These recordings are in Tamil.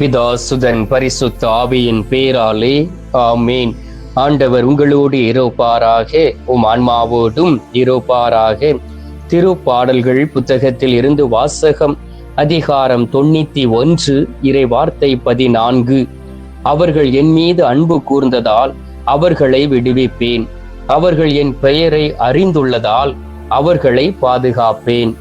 பிதா சுதன் பரிசுத்த ஆவியின் பேராலே ஆமேன். ஆண்டவர் உங்களோடு இருப்பாராக உம் ஆன்மாவோடும் இருப்பாராக. திருப்பாடல்கள் புத்தகத்தில் இருந்து வாசகம் அதிகாரம் தொண்ணூத்தி ஒன்று இறை வார்த்தை பதினான்கு. அவர்கள் என் மீது அன்பு கூர்ந்ததால் அவர்களை விடுவிப்பேன். அவர்கள் என் பெயரை அறிந்துள்ளதால் அவர்களை பாதுகாப்பேன்.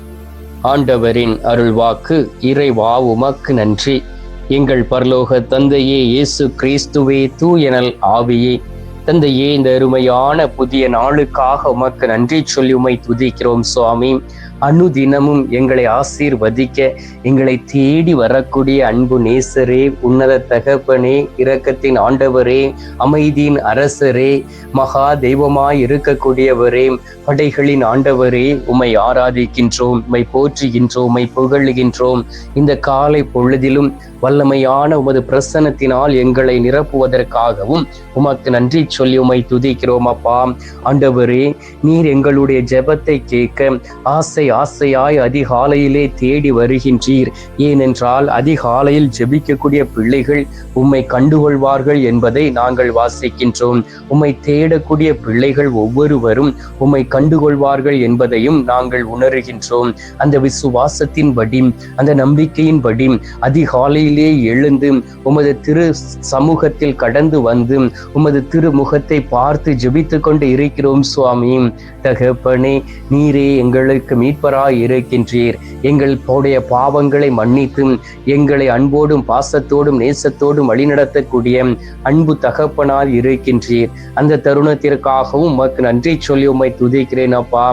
ஆண்டவரின் அருள்வாக்கு இறைவா உமக்கு நன்றி. எங்கள் பரலோக தந்தையே இயேசு கிறிஸ்துவே தூயனல் ஆவியே. தந்தையே இந்த அருமையான புதிய நாளுக்காக உமக்கு நன்றி சொல்லி உமை துதிக்கிறோம் சுவாமி. அனுதினமும் எங்களை ஆசீர்வதிக்க எங்களை தேடி வரக்கூடிய அன்பு நேசரே உன்னத தகப்பனே இரக்கத்தின் ஆண்டவரே அமைதியின் அரசரே மகா தெய்வமாய் இருக்கக்கூடியவரே படைகளின் ஆண்டவரே உம்மை ஆராதிக்கின்றோம் உமை போற்றுகின்றோம் உமை புகழுகின்றோம். இந்த காலை பொழுதிலும் வல்லமையான உமது பிரசனத்தினால் எங்களை நிரப்புவதற்காகவும் உமக்கு நன்றி சொல்லி உமை துதிக்கிறோம் அப்பா. ஆண்டவரே நீர் எங்களுடைய ஜெபத்தை கேட்க ஆசை ஆசையாய் அதிகாலையிலே தேடி வருகின்றீர். ஏனென்றால் அதிகாலையில் ஜெபிக்கக்கூடிய பிள்ளைகள் உம்மை கண்டுகொள்வார்கள் என்பதை நாங்கள் வாசிக்கின்றோம். உம்மை தேடக்கூடிய பிள்ளைகள் ஒவ்வொருவரும் உம்மை கண்டுகொள்வார்கள் என்பதையும் நாங்கள் உணர்கின்றோம். அந்த விசுவாசத்தின்படி அந்த நம்பிக்கையின்படி அதிகாலையிலே எழுந்து உமது திரு சமூகத்தில் கடந்து வந்து உமது திருமுகத்தை பார்த்து ஜெபித்து கொண்டு இருக்கிறோம் சுவாமி. தகப்பனே நீரே எங்களுக்கு மீட்பராய் இருக்கின்றீர் எங்கள் பாவங்களை மன்னித்து எங்களை அன்போடும் பாசத்தோடும் நேசத்தோடும் வழிநடத்தக்கூடிய அன்பு தகப்பனால் இருக்கின்றீர். அந்த தருணத்திற்காகவும் உமக்கு நன்றி சொல்லி உம்மை துதிக்கிறேன் அப்பா.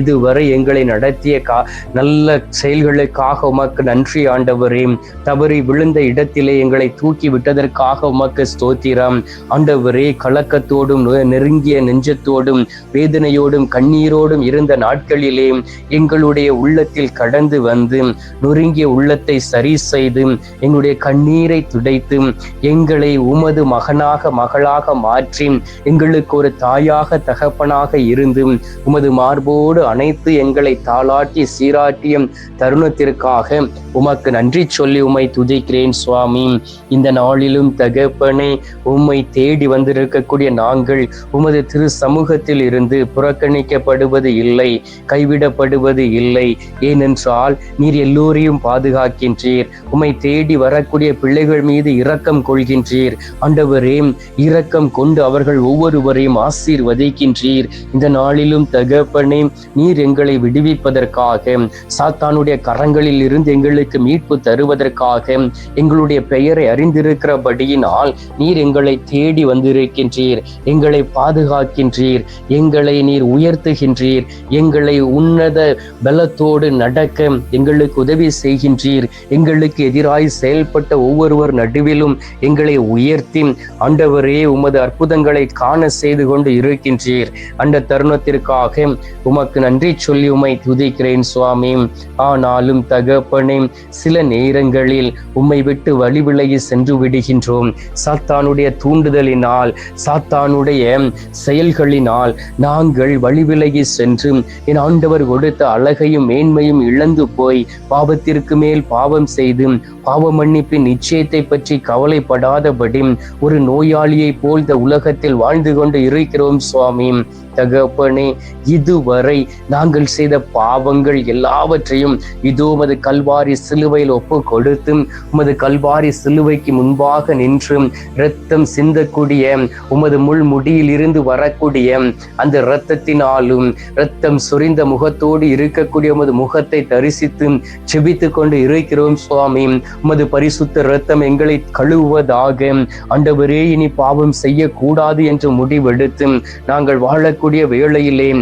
இதுவரை எங்களை நடத்திய கா நல்ல செயல்களுக்காக உமக்கு நன்றி ஆண்டவரே. தவறி விழுந்த இடத்திலே எங்களை தூக்கி விட்டதற்காக உமக்கு ஸ்தோத்திரம். ஆண்டவரே கலக்கத்தோடும் நெருங்கிய நெஞ்சத்தோடும் வேதனையோடும் கண்ணீரோடும் இருந்த நாட்களிலே எங்கள் எங்களுடைய உள்ளத்தில் கடந்து வந்து நொறுங்கிய உள்ளத்தை சரி செய்து எங்களுடைய கண்ணீரை துடைத்து எங்களை உமது மகனாக மகளாக மாற்றி எங்களுக்கு ஒரு தாயாக தகப்பனாக இருந்து உமது மார்போடு அனைத்து எங்களை தாளாட்டி சீராட்டிய தருணத்திற்காக உமக்கு நன்றி சொல்லி உம்மை துதிக்கிறேன் சுவாமி. இந்த நாளிலும் தகப்பனே உம்மை தேடி வந்திருக்கக்கூடிய நாங்கள் உமது திரு சமூகத்தில் இருந்து புறக்கணிக்கப்படுவது இல்லை கைவிடப்படுவது இல்லை. ஏனென்றால் நீர் எல்லோரையும் பாதுகாக்கின்றீர். உமை தேடி வரக்கூடிய பிள்ளைகள் மீது இரக்கம் கொள்கின்றீர். ஆண்டவரே இரக்கம் கொண்டு அவர்கள் ஒவ்வொருவரையும் ஆசீர்வதிக்கின்றீர். இந்த நாளிலும் தகப்பனே நீர் எங்களை விடுவிப்பதற்காக சாத்தானுடைய கரங்களில் இருந்து எங்களுக்கு மீட்பு தருவதற்காக எங்களுடைய பெயரை அறிந்திருக்கிறபடியினால் நீர் எங்களை தேடி வந்திருக்கின்றீர். எங்களை பாதுகாக்கின்றீர். எங்களை நீர் உயர்த்துகின்றீர். எங்களை உன்னத பலத்தோடு நடக்க எங்களுக்கு உதவி செய்கின்றீர். எங்களுக்கு எதிராய் செயல்பட்ட ஒவ்வொருவர் நடுவிலும் எங்களை உயர்த்தி ஆண்டவரே உமது அற்புதங்களை காண செய்து கொண்டு இருக்கின்றீர். அந்த தருணத்திற்காக உமக்கு நன்றி சொல்லி உமை துதிக்கிறேன் சுவாமி. ஆனாலும் தகப்பனே சில நேரங்களில் உம்மை விட்டு வழி விலகி சென்று விடுகின்றோம். சாத்தானுடைய தூண்டுதலினால் சாத்தானுடைய செயல்களினால் நாங்கள் வழி விலகி சென்று என் ஆண்டவர் கொடுத்த அழகையும் மேன்மையும் இழந்து போய் பாவத்திற்கு மேல் பாவம் செய்து பாவ மன்னிப்பின் நிச்சயத்தை பற்றி கவலைப்படாதபடி ஒரு நோயாளியை போல் இந்த உலகத்தில் வாழ்ந்து கொண்டு இருக்கிறோம் சுவாமி. தகப்பனே இதுவரை நாங்கள் செய்த பாவங்கள் எல்லாவற்றையும் இதோ உமது கல்வாரி சிலுவையில் ஒப்பு கொடுத்து உமது கல்வாரி சிலுவைக்கு முன்பாக நின்று இரத்தம் சிந்தக்கூடிய உமது முள் முடியில் இருந்து வரக்கூடிய அந்த இரத்தத்தினாலும் இரத்தம் சொரிந்த முகத்தோடு இருக்கக்கூடிய உமது முகத்தை தரிசித்து செபித்து கொண்டு இருக்கிறோம் சுவாமி. உமது பரிசுத்த இரத்தம் எங்களை கழுவுவதாக அண்டவரே இனி பாவம் செய்யக்கூடாது என்று முடிவெடுத்து நாங்கள் வாழ கூடிய வேளையிலே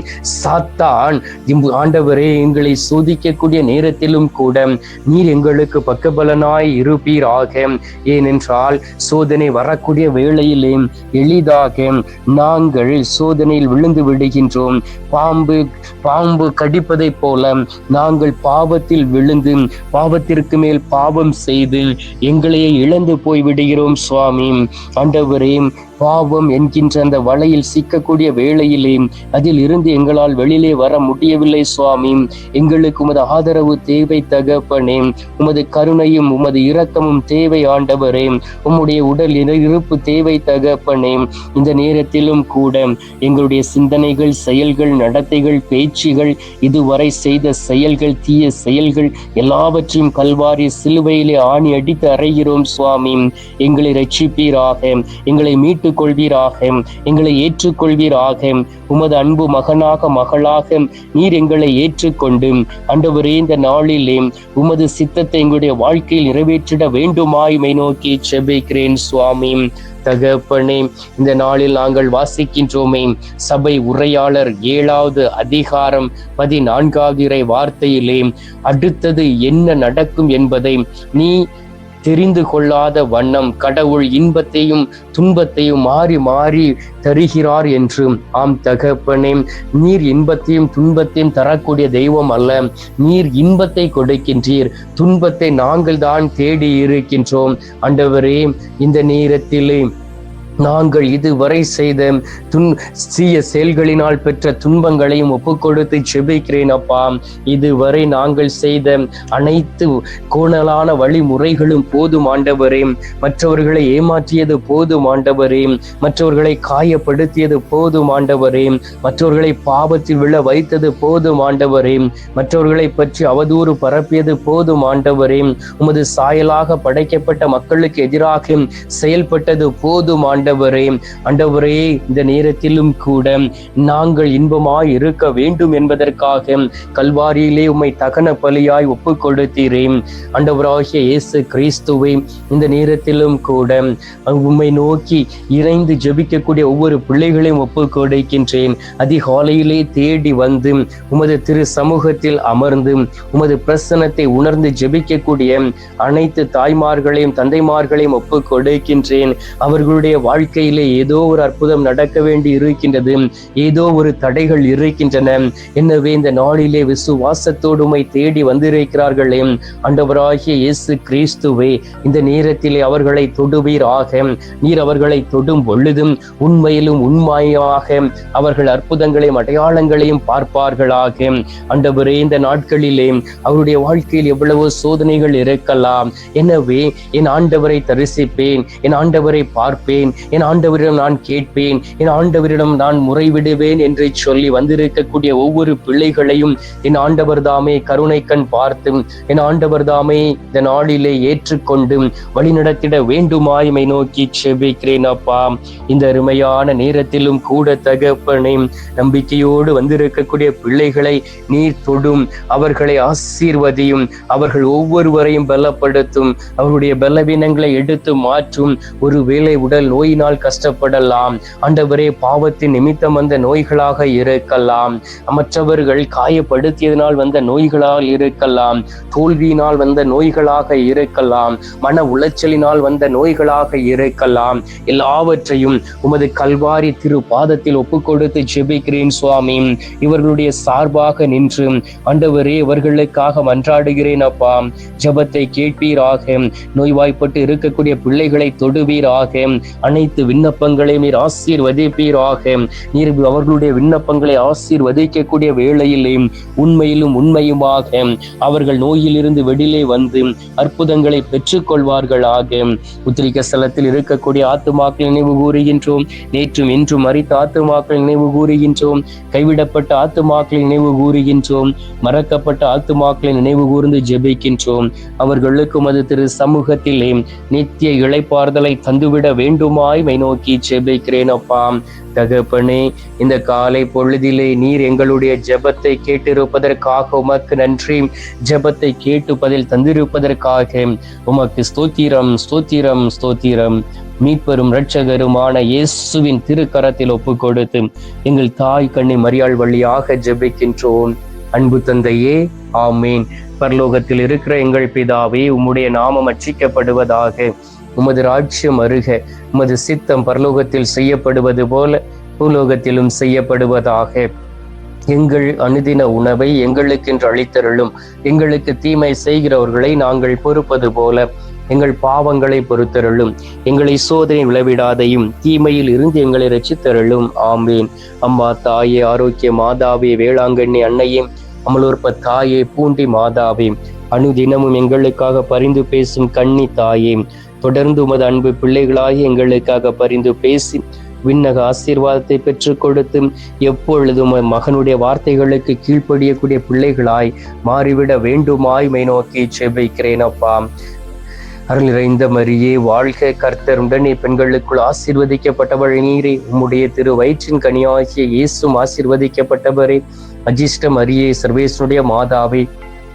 சாத்தான் இம்பு- ஆண்டவரே எங்களை சோதிக்கக்கூடிய நேரத்திலும் கூட நீர் எங்களுக்கு பக்கபலனாய் இருப்பீராக. ஏனென்றால் சோதனை வரக்கூடிய வேளையிலே எளிதாக நாங்கள் சோதனையில் விழுந்து விடுகின்றோம். பாம்பு பாம்பு கடிப்பதைப் போல நாங்கள் பாவத்தில் விழுந்து பாவத்திற்கு மேல் பாவம் செய்து எங்களையே இழந்து போய் விடுகிறோம் சுவாமி. ஆண்டவரே பாவம் என்கின்ற அந்த வலையில் சிக்கக்கூடிய வேளையிலே அதில் இருந்து எங்களால் வெளியிலே வர முடியவில்லை சுவாமி. எங்களுக்கு உமது ஆதரவு தேவை தகப்பனே. உமது கருணையும் உமது இரக்கமும் தேவை ஆண்டவரே. உம்முடைய உடல் இருப்பு தேவை தகப்பனே. இந்த நேரத்திலும் கூட எங்களுடைய சிந்தனைகள் செயல்கள் நடத்தைகள் பேச்சுகள் இதுவரை செய்த செயல்கள் தீய செயல்கள் எல்லாவற்றையும் கல்வாரி சிலுவையிலே ஆணி அடித்து அறைகிறோம் சுவாமி. எங்களை ரட்சிப்பீராக எங்களை மீட்டு கொள்வீராக எங்களை ஏற்றுக்கொள்வீராக உமது அன்பு மகனாக மகளாக நீர் எங்களை ஏற்றுக்கொண்டு அண்டவரே இந்த நாளிலே உமது சித்தத்தை எங்களுடைய வாழ்க்கையில் நிறைவேற்றிட வேண்டுமாய் மை நோக்கி செபிக்கிறேன் சுவாமி. தகப்பனே இந்த நாளில் நாங்கள் வாசிக்கின்றோமே சபை உரையாளர் ஏழாவது அதிகாரம் பதினான்காவது இறை வார்த்தையிலே அடுத்தது என்ன நடக்கும் என்பதை நீ தெரிந்து கொள்ளாத வண்ணம் கடவுள் இன்பத்தையும் துன்பத்தையும் மாறி மாறி தருகிறார் என்று. ஆம் தகப்பனே நீர் இன்பத்தையும் துன்பத்தையும் தரக்கூடிய தெய்வம் அல்ல. நீர் இன்பத்தை கொடுக்கின்றீர். துன்பத்தை நாங்கள் தான் தேடி இருக்கின்றோம். ஆண்டவரே இந்த நேரத்திலே நாங்கள் இதுவரை செய்த துன் சீய செயல்களினால் பெற்ற துன்பங்களையும் ஒப்புக்கொடுத்து செபிக்கிறேன் அப்பா. இதுவரை நாங்கள் செய்த அனைத்து கோணலான வழிமுறைகளும் போதும் ஆண்டவரே. மற்றவர்களை ஏமாற்றியது போதும் ஆண்டவரே. மற்றவர்களை காயப்படுத்தியது போதும் ஆண்டவரே. மற்றவர்களை பாவத்தில் விழ வைத்தது போதும் ஆண்டவரே. மற்றவர்களை பற்றி அவதூறு பரப்பியது போதும் ஆண்டவரே. உமது சாயலாக படைக்கப்பட்ட மக்களுக்கு எதிராக செயல்பட்டது போதும் ஆண்டவரே. ஆண்டவரே ஆண்டவரே இந்த நேரத்திலும் கூட நாங்கள் இன்பமாய் இருக்க வேண்டும் என்பதற்காக கல்வாரியிலே உம்மை தகன பலியாய் ஒப்பு கொடுத்தீரேன் ஆண்டவராகிய இயேசு கிறிஸ்துவை இந்த நேரத்திலும் கூட உம்மை நோக்கி இணைந்து ஜபிக்கக்கூடிய ஒவ்வொரு பிள்ளைகளையும் ஒப்பு கொடுக்கின்றேன் அதிகாலையிலே தேடி வந்து உமது திரு சமூகத்தில் அமர்ந்து உமது பிரசனத்தை உணர்ந்து ஜெபிக்கக்கூடிய அனைத்து தாய்மார்களையும் தந்தைமார்களையும் ஒப்பு கொடுக்கின்றேன் அவர்களுடைய வாழ்க்கையிலே ஏதோ ஒரு அற்புதம் நடக்க வேண்டி இருக்கின்றது. ஏதோ ஒரு தடைகள் இருக்கின்றன. எனவே இந்த நாளிலே விசுவாசத்தோடு உம்மை தேடி வந்திருக்கிறார்களே. அண்டவராகிய இயேசு கிறிஸ்துவே இந்த நேரத்திலே அவர்களை தொடுவீராக. நீர் அவர்களை தொடும் பொழுதும் உண்மையிலும் உண்மையாக அவர்கள் அற்புதங்களையும் அடையாளங்களையும் பார்ப்பார்களாக. அண்டவரே இந்த நாட்களிலே அவருடைய வாழ்க்கையில் எவ்வளவோ சோதனைகள் இருக்கலாம். எனவே என் ஆண்டவரை தரிசிப்பேன் என் ஆண்டவரை பார்ப்பேன் என் ஆண்டவரிடம் நான் கேட்பேன். என் ஆண்டவரிடம் நான் முறைவிடுவேன் என்று சொல்லி வந்திருக்கக்கூடிய ஒவ்வொரு பிள்ளைகளையும் என் ஆண்டவர் தாமே கருணை கண் பார்த்து என் ஆண்டவர் தாமே இந்த நாளிலே ஏற்றுக்கொண்டு வழிநடத்திட வேண்டுமாய்மை நோக்கி செபிக்கிறேன் அப்பா. இந்த அருமையான நேரத்திலும் கூட தகப்பனே நம்பிக்கையோடு வந்திருக்கக்கூடிய பிள்ளைகளை நீர் தொடும் அவர்களை ஆசீர்வதியும் அவர்கள் ஒவ்வொருவரையும் பலப்படுத்தும் அவருடைய பலவீனங்களை எடுத்து மாற்றும் ஒருவேளை உடல் நோய் நோயினால் கஷ்டப்படலாம். ஆண்டவரே பாவத்தின் நிமித்தம் வந்த நோய்களாக இருக்கலாம். மற்றவர்கள் காயப்படுத்தியதனால் வந்த நோய்களால் இருக்கலாம். தோல்வியினால் வந்த நோய்களாக இருக்கலாம். மன உளைச்சலினால் வந்த நோய்களாக இருக்கலாம். எல்லாவற்றையும் உமது கல்வாரி திரு பாதத்தில் ஒப்பு கொடுத்து ஜெபிக்கிறேன் சுவாமி. இவர்களுடைய சார்பாக நின்று ஆண்டவரே இவர்களுக்காக மன்றாடுகிறேன் அப்பா. ஜபத்தை கேட்பீராக. நோய்வாய்ப்பட்டு இருக்கக்கூடிய பிள்ளைகளை தொடுவீராக. அனைத்து அனைத்து விண்ணப்பங்களையும் நீர் ஆசீர்வதிப்பீராக. நீர் அவர்களுடைய விண்ணப்பங்களை ஆசீர்வதிக்கக்கூடிய வேளையிலே உண்மையிலும் உண்மையுமாக அவர்கள் நோயிலிருந்து வெளியிலே வந்து அற்புதங்களை பெற்றுக்கொள்வார்களாக. உத்திரிக்க ஸ்தலத்தில் இருக்கக்கூடிய ஆத்துமாக்கள் நினைவு கூறுகின்றோம். நேற்றும் இன்றும் மறித்த ஆத்துமாக்கள் நினைவு கூறுகின்றோம். கைவிடப்பட்ட ஆத்துமாக்களை நினைவு கூறுகின்றோம். மறக்கப்பட்ட ஆத்துமாக்களை நினைவு கூர்ந்து ஜெபிக்கின்றோம். அவர்களுக்கும் அது திரு சமூகத்திலே நித்திய இழைப்பார்தலை தந்துவிட வேண்டுமா மை நோக்கி ஜெபிக்கிறேன் அப்பா தகப்பனே இந்த காலை பொழுதிலே நீர் எங்களுடைய ஜெபத்தை கேட்டிருப்பதற்காக உமக்கு நன்றி. ஜெபத்தை கேட்டு பதில் தந்திருப்பதற்காக உமக்கு ஸ்தோத்திரம் ஸ்தோத்திரம் ஸ்தோத்திரம். மீட்பெரும் இரட்சகருமான இயேசுவின் திருக்கரத்தில் ஒப்பு கொடுத்து எங்கள் தாய் கண்ணி மரியாள் வழியாக ஜெபிக்கின்றோம். அன்பு தந்தையே ஆமீன். பரலோகத்தில் இருக்கிற எங்கள் பிதாவே உம்முடைய நாமம் அச்சிக்கப்படுவதாக உமது ராஜ்யம் அருக உமது சித்தம் பரலோகத்தில் செய்யப்படுவது போல பூலோகத்திலும் செய்யப்படுவதாக. எங்கள் அனுதின உணவை எங்களுக்கென்று அளித்தருளும். எங்களுக்கு தீமை செய்கிறவர்களை நாங்கள் பொறுப்பது போல எங்கள் பாவங்களை பொறுத்தருளும். எங்களை சோதனை விளைவிடாதையும் தீமையில் இருந்து எங்களை ரசித்தருளும் ஆம்பேன் அம்மா தாயே ஆரோக்கிய மாதாவே வேளாங்கண்ணி அன்னையே அமலோற்ப தாயே பூண்டி மாதாவே அனுதினமும் எங்களுக்காக பரிந்து பேசும் கண்ணி தாயே தொடர்ந்து உமது அன்பு பிள்ளைகளாகி எங்களுக்காக பரிந்து பேசி விண்ணக ஆசீர்வாதத்தை பெற்றுக் கொடுத்து எப்பொழுதும் மகனுடைய வார்த்தைகளுக்கு கீழ்ப்படியக்கூடிய பிள்ளைகளாய் மாறிவிட வேண்டுமாய் மை நோக்கி செபிக்கிறேன் அப்பா. அருள் நிறைந்த மரியே வாழ்க கர்த்தர் உடனே பெண்களுக்குள் ஆசீர்வதிக்கப்பட்டவள் நீரே. உம்முடைய திரு வயிற்றின் கனியாகிய இயேசும் ஆசீர்வதிக்கப்பட்டவரே. அஜிஷ்ட மரியே சர்வேசனுடைய மாதாவே.